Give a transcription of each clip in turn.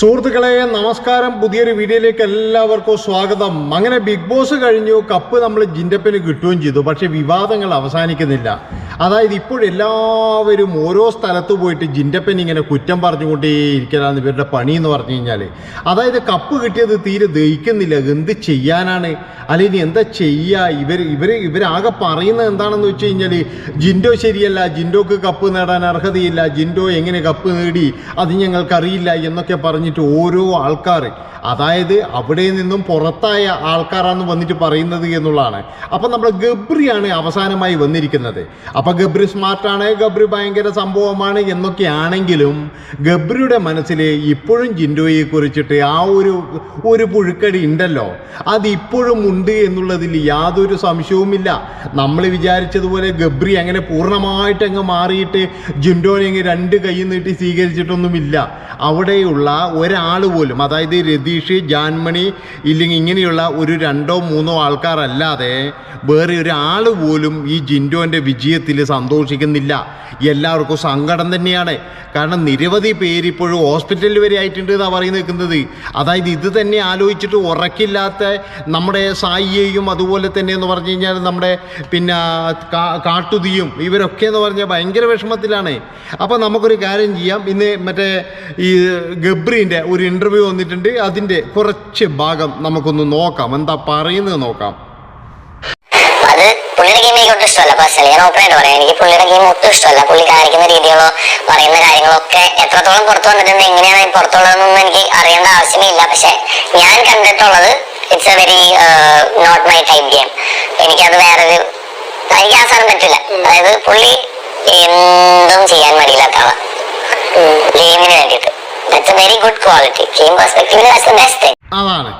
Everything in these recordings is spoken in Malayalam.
സുഹൃത്തുക്കളെ നമസ്കാരം. പുതിയൊരു വീഡിയോയിലേക്ക് എല്ലാവർക്കും സ്വാഗതം. അങ്ങനെ ബിഗ് ബോസ് കഴിഞ്ഞു കപ്പ് നമ്മൾ ജിൻഡപ്പിന് കിട്ടുകയും ചെയ്തു. പക്ഷേ വിവാദങ്ങൾ അവസാനിക്കുന്നില്ല. അതായത് ഇപ്പോഴെല്ലാവരും ഓരോ സ്ഥലത്ത് പോയിട്ട് ജിൻഡപ്പൻ ഇങ്ങനെ കുറ്റം പറഞ്ഞുകൊണ്ടേ ഇരിക്കലാണ് ഇവരുടെ പണി എന്ന് പറഞ്ഞു കഴിഞ്ഞാൽ അതായത് കപ്പ് കിട്ടിയത് തീരെ ദഹിക്കുന്നില്ല. എന്ത് ചെയ്യാനാണ്? അല്ലെങ്കിൽ എന്താ ചെയ്യുക ഇവർ ഇവർ ഇവരാകെ പറയുന്നത് എന്താണെന്ന് വെച്ച് കഴിഞ്ഞാൽ ജിൻഡോ ശരിയല്ല. ജിൻഡോക്ക് കപ്പ് നേടാൻ അർഹതയില്ല. ജിൻഡോ എങ്ങനെ കപ്പ് നേടി? അത് ഞങ്ങൾക്കറിയില്ല എന്നൊക്കെ പറഞ്ഞിട്ട് ഓരോ ആൾക്കാർ അതായത് അവിടെ നിന്നും പുറത്തായ ആൾക്കാരാണ് വന്നിട്ട് പറയുന്നത് എന്നുള്ളതാണ്. അപ്പം നമ്മുടെ ഗബ്രിയാണ് അവസാനമായി വന്നിരിക്കുന്നത്. അപ്പം ഗബ്രി സ്മാർട്ടാണ് ഗബ്രി ഭയങ്കര സംഭവമാണ് എന്നൊക്കെയാണെങ്കിലും ഗബ്രിയുടെ മനസ്സിൽ ഇപ്പോഴും ജിൻഡോയെ കുറിച്ചിട്ട് ആ ഒരു ഒരു പുഴുക്കടി ഉണ്ടല്ലോ. അതിപ്പോഴും ഉണ്ട് എന്നുള്ളതിൽ യാതൊരു സംശയവുമില്ല. നമ്മൾ വിചാരിച്ചതുപോലെ ഗബ്രി അങ്ങനെ പൂർണമായിട്ട് അങ്ങ് മാറിയിട്ട് ജിൻഡോനെ അങ്ങ് രണ്ട് കൈ നീട്ടി സ്വീകരിച്ചിട്ടൊന്നുമില്ല. അവിടെയുള്ള ഒരാൾ പോലും അതായത് രതീഷ് ജാൻമണി ഇല്ലെങ്കിൽ ഇങ്ങനെയുള്ള ഒരു രണ്ടോ മൂന്നോ ആൾക്കാരല്ലാതെ വേറെ ഒരാൾ പോലും ഈ ജിൻഡോന്റെ വിജയത്തിൽ സന്തോഷിക്കുന്നില്ല. എല്ലാവർക്കും സങ്കടം തന്നെയാണ്. കാരണം നിരവധി പേര് ഇപ്പോഴും ഹോസ്പിറ്റലിൽ വരെ ആയിട്ടുണ്ട് എന്നാണ് പറയുന്നത് നിൽക്കുന്നത് അതായത് ഇത് തന്നെ ആലോചിച്ചിട്ട് ഉറക്കില്ലാത്ത നമ്മുടെ സായിയെയും അതുപോലെ തന്നെ എന്ന് പറഞ്ഞു കഴിഞ്ഞാൽ നമ്മുടെ പിന്നെ കാട്ടുതിയും ഇവരൊക്കെ എന്ന് പറഞ്ഞാൽ ഭയങ്കര വിഷമത്തിലാണ്. അപ്പോൾ നമുക്കൊരു കാര്യം ചെയ്യാം. ഇന്ന് മറ്റേ ഈ ഗബ്രീന്റെ ഒരു ഇന്റർവ്യൂ വന്നിട്ടുണ്ട്. അതിന്റെ കുറച്ച് ഭാഗം നമുക്കൊന്ന് നോക്കാം. എന്താ പറയുന്നത് നോക്കാം. അത് പുള്ളിയുടെ ഗെയിം എനിക്ക് ഒട്ടും ഇഷ്ടമല്ല. പേഴ്സണലി ഞാൻ പറയാം. എനിക്ക് പുള്ളിയുടെ ഗെയിം ഒട്ടും ഇഷ്ടമല്ല. പുള്ളി കാണിക്കുന്ന രീതികളോ പറയുന്ന കാര്യങ്ങളൊക്കെ എത്രത്തോളം പുറത്തു വന്നിട്ടുണ്ട് എങ്ങനെയാണ് പുറത്തുള്ളതെന്നൊന്നും എനിക്ക് അറിയേണ്ട ആവശ്യമേ ഇല്ല പക്ഷെ ഞാൻ കണ്ടിട്ടുള്ളത് it's a very not my type game എനിക്കത് വേറൊരു എനിക്ക് ആ സാധനം പറ്റില്ല. അതായത് പുള്ളി എന്തും ചെയ്യാൻ മടിയില്ലാത്ത ആളാണ് ഗെയിമിന് വേണ്ടിയിട്ട്. വെരി ഗുഡ് ക്വാളിറ്റി അതാണ്.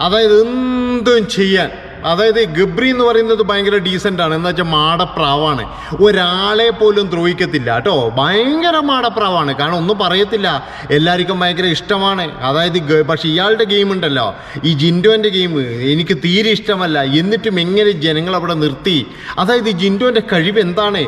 അതായത് എന്തും ചെയ്യാൻ. അതായത് ഗബ്രി എന്ന് പറയുന്നത് ഭയങ്കര ഡീസന്റ് ആണ്. എന്ന് വെച്ചാൽ മാടപ്രാവാണ്. ഒരാളെ പോലും ദ്രോഹിക്കത്തില്ല. കേട്ടോ? ഭയങ്കര മാടപ്രാവാണ്. കാരണം ഒന്നും പറയത്തില്ല. എല്ലാവർക്കും ഭയങ്കര ഇഷ്ടമാണ്. അതായത് പക്ഷേ ഇയാളുടെ ഗെയിം ഉണ്ടല്ലോ. ഈ ജിൻഡോന്റെ ഗെയിം എനിക്ക് തീരെ ഇഷ്ടമല്ല. എന്നിട്ടും എങ്ങനെ ജനങ്ങൾ അവിടെ നിർത്തി? അതായത് ജിൻഡോന്റെ കഴിവ് എന്താണ്?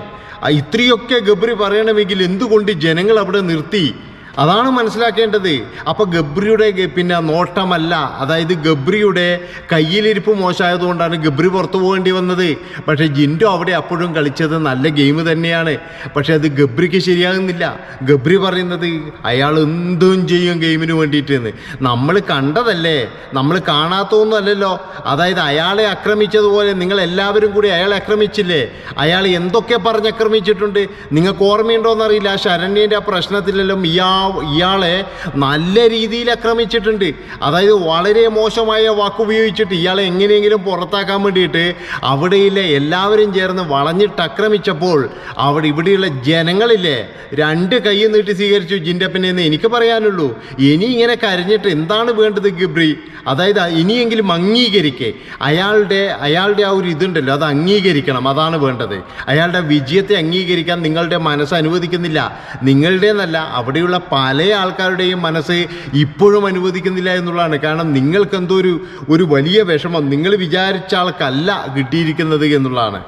ഇത്രയൊക്കെ ഗബ്രി പറയണമെങ്കിൽ എന്തുകൊണ്ട് ജനങ്ങൾ അവിടെ നിർത്തി? അതാണ് മനസ്സിലാക്കേണ്ടത്. അപ്പൊ ഗബ്രിയുടെ പിന്നെ നോട്ടമല്ല. അതായത് ഗബ്രിയുടെ കയ്യിലിരിപ്പ് മോശമായതുകൊണ്ടാണ് ഗബ്രി പുറത്തു പോകേണ്ടി വന്നത്. പക്ഷേ ജിൻഡോ അവിടെ അപ്പോഴും കളിച്ചത് നല്ല ഗെയിം തന്നെയാണ്. പക്ഷെ അത് ഗബ്രിക്ക് ശരിയാകുന്നില്ല. ഗബ്രി പറയുന്നത് അയാൾ എന്തും ചെയ്യും ഗെയിമിന് വേണ്ടിയിട്ടെന്ന്. നമ്മൾ കണ്ടതല്ലേ? നമ്മൾ കാണാത്തതൊന്നുമല്ലല്ലോ അതായത് അയാളെ ആക്രമിച്ചതുപോലെ നിങ്ങൾ എല്ലാവരും കൂടി അയാളെ ആക്രമിച്ചില്ലേ? അയാൾ എന്തൊക്കെ പറഞ്ഞ് ആക്രമിച്ചിട്ടുണ്ട്? നിങ്ങൾക്ക് ഓർമ്മയുണ്ടോ എന്നറിയില്ല ആ ശരണ്യന്റെ ആ പ്രശ്നത്തിലെല്ലാം ഇയാ ഇയാളെ നല്ല രീതിയിൽ ആക്രമിച്ചിട്ടുണ്ട്. അതായത് വളരെ മോശമായ വാക്കുപയോഗിച്ചിട്ട് ഇയാളെ എങ്ങനെയെങ്കിലും പുറത്താക്കാൻ വേണ്ടിയിട്ട് അവിടെയുള്ള എല്ലാവരും ചേർന്ന് വളഞ്ഞിട്ട് ആക്രമിച്ചപ്പോൾ അവിടെ ഇവിടെയുള്ള ജനങ്ങളില്ലേ രണ്ട് കൈ നീട്ടി സ്വീകരിച്ചു ജിൻഡപ്പനെ എന്ന് എനിക്ക് പറയാനുള്ളൂ. ഇനി ഇങ്ങനെ കരഞ്ഞിട്ട് എന്താണ് വേണ്ടത് ഗിബ്രി? അതായത് ഇനിയെങ്കിലും അംഗീകരിക്കേ. അയാളുടെ അയാളുടെ ആ ഒരു ഇതുണ്ടല്ലോ അത് അംഗീകരിക്കണം അതാണ് വേണ്ടത്. അയാളുടെ വിജയത്തെ അംഗീകരിക്കാൻ നിങ്ങളുടെ മനസ്സ് അനുവദിക്കുന്നില്ല. നിങ്ങളുടേന്നല്ല അവിടെയുള്ള പല ആൾക്കാരുടെയും മനസ്സ് ഇപ്പോഴും അനുവദിക്കുന്നില്ല എന്നുള്ളതാണ്. കാരണം നിങ്ങൾക്ക് എന്തോ ഒരു ഒരു വലിയ വിഷമം നിങ്ങൾ വിചാരിച്ച ആൾക്കല്ല കിട്ടിയിരിക്കുന്നത് എന്നുള്ളതാണ്.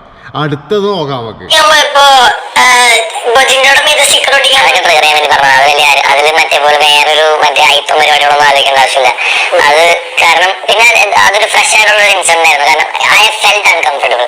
അടുത്തത് നോക്കാം നമുക്ക്. ഇപ്പോ ബജിനോട് മീത് സ്റ്റിക്കർ ഒട്ടിക്കാൻ അതൊക്കെ ക്ലിയർ ചെയ്യാൻ വേണ്ടി പറഞ്ഞു അത് വലിയ കാര്യം. അതിൽ മറ്റേ പോലെ വേറൊരു മറ്റേ ഐപ്പം പരിപാടികളൊന്നും ആലോചിക്കേണ്ട ആവശ്യമില്ല. അത് കാരണം പിന്നെ അതൊരു ഫ്രഷ് ആയിട്ടുള്ള ഒരു ഇൻസിഡന്റ് ആയിരുന്നു. കാരണം ഐ ഫെൽറ്റ് അൺകംഫർട്ടബിൾ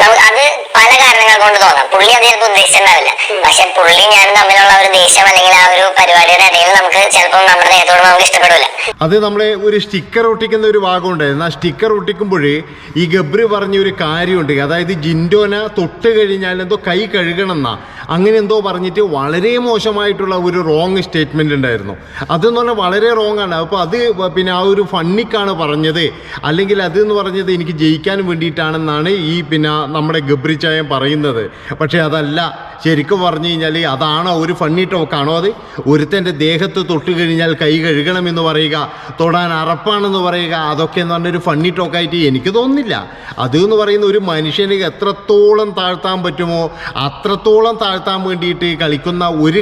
നമുക്ക് അത് പല കാരണങ്ങൾ കൊണ്ട് തോന്നാം. പുള്ളി അത് ചിലപ്പോൾ ഉദ്ദേശിച്ചിട്ടുണ്ടാവില്ല. പക്ഷെ പുള്ളി ഞാനും തമ്മിലുള്ള ഒരു ദേഷ്യം അല്ലെങ്കിൽ ആ ഒരു പരിപാടിയുടെ ഇടയിൽ നമുക്ക് ചിലപ്പോൾ നമ്മുടെ നേരത്തോട് നമുക്ക് ഇഷ്ടപ്പെടില്ല. അത് നമ്മളെ ഒരു സ്റ്റിക്കർ ഒട്ടിക്കുന്ന ഒരു ഭാഗമുണ്ടായിരുന്നു ആ സ്റ്റിക്കർ ഒട്ടിക്കുമ്പോഴേ ഈ ഗബ്രി പറഞ്ഞ ഒരു കാര്യമുണ്ട്. അതായത് ജിൻഡോന തൊട്ട് കഴിഞ്ഞാൽ എന്തോ കൈ കഴുകണം എന്നാ. അങ്ങനെ എന്തോ പറഞ്ഞിട്ട് വളരെ മോശമായിട്ടുള്ള ഒരു റോങ് സ്റ്റേറ്റ്മെന്റ് ഉണ്ടായിരുന്നു. അതെന്ന് പറഞ്ഞാൽ വളരെ റോങ് ആണ്. അപ്പോൾ അത് പിന്നെ ആ ഒരു ഫണ്ണിക്കാണ് പറഞ്ഞത്. അല്ലെങ്കിൽ അത് എന്ന് പറഞ്ഞത് എനിക്ക് ജയിക്കാൻ വേണ്ടിയിട്ടാണെന്നാണ് ഈ പിന്നെ നമ്മുടെ ഗബ്രിച്ചായം ചായം പറയുന്നത്. പക്ഷേ അതല്ല. ശരിക്കും പറഞ്ഞു കഴിഞ്ഞാൽ അതാണോ ഒരു ഫണ്ണി ടോക്കാണോ അത്? ഒരുത്തന്റെ ദേഹത്ത് തൊട്ട് കഴിഞ്ഞാൽ കൈ കഴുകണമെന്ന് പറയുക തൊടാൻ അറപ്പാണെന്ന് പറയുക അതൊക്കെ എന്ന് പറഞ്ഞൊരു ഫണ്ണി ടോക്കായിട്ട് എനിക്ക് തോന്നുന്നില്ല. അത് എന്ന് പറയുന്ന ഒരു മനുഷ്യന് എത്രത്തോളം താഴ്ത്താൻ പറ്റുമോ അത്രത്തോളം താഴ്ത്താൻ കണ്ടെത്താൻ വേണ്ടിയിട്ട് കളിക്കുന്ന ഒരു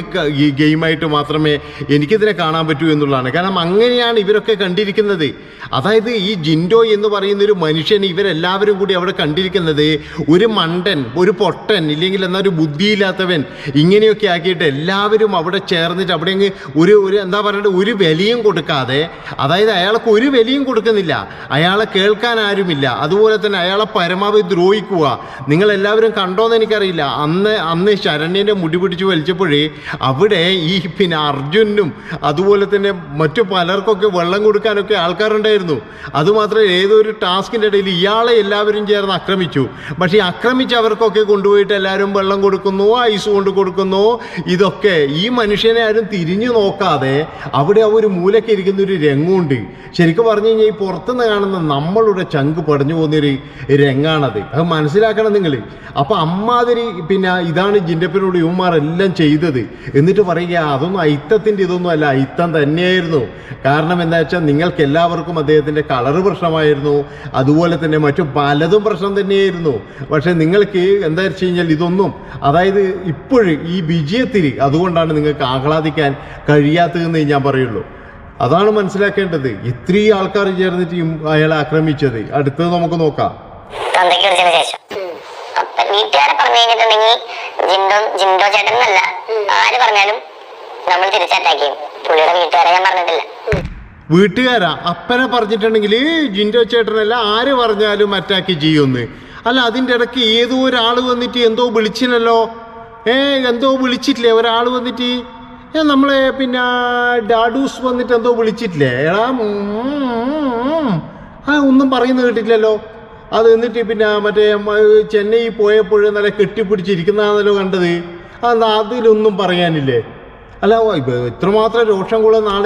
ഗെയിമായിട്ട് മാത്രമേ എനിക്കിതിനെ കാണാൻ പറ്റൂ എന്നുള്ളതാണ്. കാരണം അങ്ങനെയാണ് ഇവരൊക്കെ കണ്ടിരിക്കുന്നത്. അതായത് ഈ ജിൻഡോ എന്ന് പറയുന്ന ഒരു മനുഷ്യൻ ഇവരെല്ലാവരും കൂടി അവിടെ കണ്ടിരിക്കുന്നത് ഒരു മണ്ടൻ ഒരു പൊട്ടൻ ഇല്ലെങ്കിൽ എന്നാൽ ഒരു ബുദ്ധിയില്ലാത്തവൻ ഇങ്ങനെയൊക്കെ ആക്കിയിട്ട് എല്ലാവരും അവിടെ ചേർന്നിട്ട് അവിടെ അങ്ങ് ഒരു ഒരു എന്താ പറയേണ്ടത് ഒരു വിലയും കൊടുക്കാതെ അതായത് അയാൾക്ക് ഒരു വിലയും കൊടുക്കുന്നില്ല. അയാളെ കേൾക്കാൻ ആരുമില്ല. അതുപോലെ തന്നെ അയാളെ പരമാവധി ദ്രോഹിക്കുക. നിങ്ങൾ എല്ലാവരും കണ്ടോന്ന് എനിക്കറിയില്ല. അന്ന് അന്ന് ശരണ്യന്റെ മുടി പിടിച്ച് വലിച്ചപ്പോഴേ അവിടെ ഈ പിന്നെ അർജുനും അതുപോലെ തന്നെ മറ്റു പലർക്കൊക്കെ വെള്ളം കൊടുക്കാനൊക്കെ ആൾക്കാരുണ്ടായിരുന്നു. അതുമാത്രമല്ല ഏതൊരു ടാസ്കിന്റെ ഇടയിൽ ഇയാളെ എല്ലാവരും ചേർന്ന് ആക്രമിച്ചു. പക്ഷേ ആക്രമിച്ച് അവർക്കൊക്കെ കൊണ്ടുപോയിട്ട് എല്ലാവരും വെള്ളം കൊടുക്കുന്നു ഐസ് കൊണ്ട് കൊടുക്കുന്നു. ഇതൊക്കെ ഈ മനുഷ്യനെ ആരും തിരിഞ്ഞു നോക്കാതെ അവിടെ ഒരു മൂലയ്ക്ക് ഇരിക്കുന്ന ഒരു രംഗമുണ്ട് ശരിക്കും പറഞ്ഞു കഴിഞ്ഞാൽ ഈ പുറത്തുനിന്ന് കാണുന്ന നമ്മളുടെ ചങ്ക് പടഞ്ഞു പോകുന്നൊരു രംഗാണത്. അത് മനസ്സിലാക്കണം നിങ്ങൾ അപ്പം അമ്മാതിരി പിന്നെ ഇതാണ് ജിന്റെപ്പനോട് യുവമാർ എല്ലാം ചെയ്തത്. എന്നിട്ട് പറയുക അതൊന്നും അയിത്തത്തിന്റെ ഇതൊന്നും അല്ല അയിത്തം തന്നെയായിരുന്നു. കാരണം എന്താ വെച്ചാൽ നിങ്ങൾക്ക് എല്ലാവർക്കും അദ്ദേഹത്തിന്റെ കളറ് പ്രശ്നമായിരുന്നു. അതുപോലെ തന്നെ മറ്റു പലതും പ്രശ്നം തന്നെയായിരുന്നു. പക്ഷേ നിങ്ങൾക്ക് എന്താ വെച്ച് കഴിഞ്ഞാൽ ഇതൊന്നും അതായത് ഇപ്പോഴും ഈ വിജയത്തിൽ അതുകൊണ്ടാണ് നിങ്ങൾക്ക് ആഹ്ലാദിക്കാൻ കഴിയാത്തതെന്ന് ഞാൻ പറയുള്ളൂ. അതാണ് മനസ്സിലാക്കേണ്ടത്. ഇത്രയും ആൾക്കാർ ചേർന്നിട്ട് അയാളെ ആക്രമിച്ചത്. അടുത്തത് നമുക്ക് നോക്കാം. ജിൻഡോ ജിൻഡോ ചേട്ടൻ എന്നല്ല ആര് പറഞ്ഞാലും നമ്മൾ തിരിച്ചറ്റാക്ക് ചെയ്യും. പുള്ളിയുടെ വീട്ടുകാരെ ഞാൻ പറഞ്ഞിട്ടില്ല. വീട്ടുകാരാ? അപ്പനെ പറഞ്ഞിട്ടുണ്ടെങ്കിൽ ജിൻഡോ ചേട്ടനല്ല ആര് പറഞ്ഞാലും അറ്റാക്ക് ചെയ്യുമെന്ന് അല്ല അതിന്റെ ഇടയ്ക്ക് ഏതോ ഒരാൾ വന്നിട്ട് എന്തോ വിളിച്ചില്ലല്ലോ? ഏ എന്തോ വിളിച്ചിട്ടില്ലേ? ഒരാൾ വന്നിട്ട്? ഏ നമ്മളെ പിന്നെ ഡാഡൂസ് വന്നിട്ട് എന്തോ വിളിച്ചിട്ടില്ലേ? എടാ ആ ഒന്നും പറയുന്നത് കേട്ടിട്ടില്ലല്ലോ. അത് എന്നിട്ട് പിന്നെ മറ്റേ ചെന്നൈ പോയപ്പോൾ നല്ല കെട്ടിപ്പിടിച്ചിരിക്കുന്നതാണല്ലോ കണ്ടത്. അതെന്താ അതിലൊന്നും പറയാനില്ലേ? അല്ല ഇത്രമാത്രം രോഷം കൊള്ളുന്ന ആൾ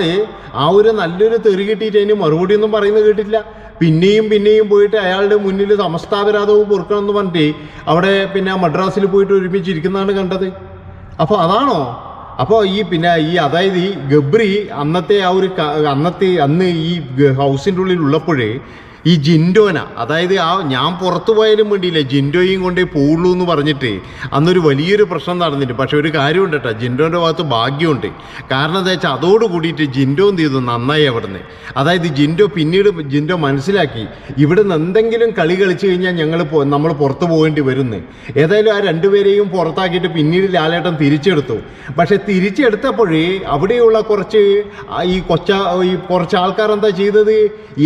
ആ ഒരു നല്ലൊരു തെറി കിട്ടിയിട്ട് അതിന് മറുപടി ഒന്നും പറയുന്നത് കേട്ടില്ല പിന്നെയും പിന്നെയും പോയിട്ട് അയാളുടെ മുന്നിൽ സമസ്താപരാധവും പൊറുക്കണം എന്ന് പറഞ്ഞിട്ട് അവിടെ പിന്നെ മദ്രാസിൽ പോയിട്ട് ഒരുമിച്ചിരിക്കുന്നതാണ് കണ്ടത്. അപ്പോൾ അതാണോ? അപ്പോൾ ഈ പിന്നെ ഈ അതായത് ഈ ഗബ്രി അന്നത്തെ ആ ഒരു അന്നത്തെ അന്ന് ഈ ഹൗസിന്റെ ഉള്ളിൽ ഉള്ളപ്പോഴേ ഈ ജിൻഡോന അതായത് ആ ഞാൻ പുറത്തു പോയാലും വേണ്ടിയില്ല ജിൻഡോയും കൊണ്ടേ പോവുള്ളൂ എന്ന് പറഞ്ഞിട്ട് അന്നൊരു വലിയൊരു പ്രശ്നം നടന്നിട്ട് പക്ഷെ ഒരു കാര്യമുണ്ട് കേട്ടോ ജിൻഡോന്റെ ഭാഗത്ത് ഭാഗ്യമുണ്ട്. കാരണം എന്താ വെച്ചാൽ അതോട് കൂടിയിട്ട് ജിൻഡോ എന്ത് ചെയ്തു? നന്നായി അവിടുന്ന്. അതായത് ജിൻഡോ പിന്നീട് ജിൻഡോ മനസ്സിലാക്കി ഇവിടുന്ന് എന്തെങ്കിലും കളി കളിച്ചു കഴിഞ്ഞാൽ ഞങ്ങൾ നമ്മൾ പുറത്തു പോകേണ്ടി വരുന്നു. ഏതായാലും ആ രണ്ടുപേരെയും പുറത്താക്കിയിട്ട് പിന്നീട് ലാലേട്ടൻ തിരിച്ചെടുത്തു. പക്ഷെ തിരിച്ചെടുത്തപ്പോഴേ അവിടെയുള്ള കുറച്ച് ഈ കൊച്ച ഈ കുറച്ച് ആൾക്കാർ എന്താ ചെയ്തത്?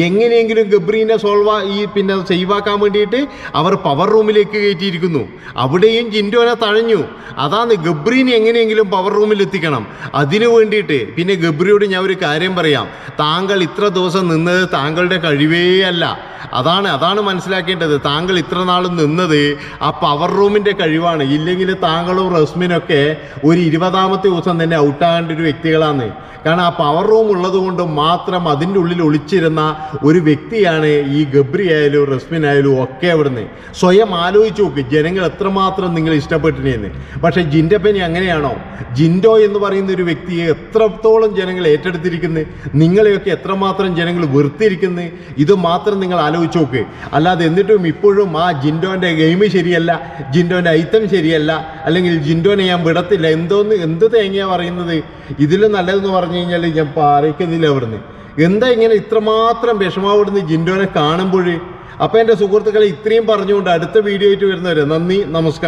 എങ്ങനെയെങ്കിലും ഗബ്രീനെ സോൾവ് ഈ പിന്നെ സേവാക്കാൻ വേണ്ടിയിട്ട് അവർ പവർ റൂമിലേക്ക് കയറ്റിയിരിക്കുന്നു. അവിടെയും ജിൻഡോനെ തഴഞ്ഞു. അതാണ് ഗബ്രീനെ എങ്ങനെയെങ്കിലും പവർ റൂമിൽ എത്തിക്കണം. അതിനു വേണ്ടിയിട്ട് പിന്നെ ഗബ്രിയോട് ഞാൻ ഒരു കാര്യം പറയാം. താങ്കൾ ഇത്ര ദിവസം നിന്നത് താങ്കളുടെ കഴിവേ അല്ല. അതാണ് അതാണ് മനസ്സിലാക്കേണ്ടത്. താങ്കൾ ഇത്ര നാളും നിന്നത് ആ പവർ റൂമിന്റെ കഴിവാണ്. ഇല്ലെങ്കിൽ താങ്കളും റസ്മിനൊക്കെ ഒരു ഇരുപതാമത്തെ ദിവസം തന്നെ ഔട്ടാകേണ്ട ഒരു വ്യക്തികളാണ്. കാരണം ആ പവർ റൂം ഉള്ളത് കൊണ്ട് മാത്രം അതിന്റെ ഉള്ളിൽ ഒളിച്ചിരുന്ന ഒരു വ്യക്തിയാണ് ഈ ഗബ്രി ആയാലും റസ്മിൻ ആയാലും ഒക്കെ അവിടുന്ന്. സ്വയം ആലോചിച്ച് നോക്ക് ജനങ്ങൾ എത്രമാത്രം നിങ്ങൾ ഇഷ്ടപ്പെട്ടിരുന്നു പക്ഷേ ജിൻഡപ്പനി അങ്ങനെയാണോ? ജിൻഡോ എന്ന് പറയുന്ന ഒരു വ്യക്തിയെ എത്രത്തോളം ജനങ്ങൾ ഏറ്റെടുത്തിരിക്കുന്നു? നിങ്ങളെയൊക്കെ എത്രമാത്രം ജനങ്ങൾ വെറുത്തിരിക്കുന്നു? ഇത് മാത്രം നിങ്ങൾ ആലോചിച്ച് നോക്ക്. അല്ലാതെ എന്നിട്ടും ഇപ്പോഴും ആ ജിൻഡോന്റെ ഗെയിം ശരിയല്ല ജിൻഡോന്റെ ഐറ്റം ശരിയല്ല അല്ലെങ്കിൽ ജിൻഡോനെ ഞാൻ വിടത്തില്ല എന്തോന്ന് എന്ത് തേങ്ങയാ പറയുന്നത്? ഇതിലും നല്ലതെന്ന് പറഞ്ഞു കഴിഞ്ഞാൽ ഞാൻ പറയുന്നില്ല അവിടുന്ന്. എന്താ ഇങ്ങനെ ഇത്രമാത്രം വിഷമാവിടുന്ന ജിൻഡോനെ കാണുമ്പോഴേ? അപ്പം എന്റെ സുഹൃത്തുക്കളെ ഇത്രയും പറഞ്ഞുകൊണ്ട് അടുത്ത വീഡിയോ ആയിട്ട് വരുന്നവരെ നന്ദി നമസ്കാരം.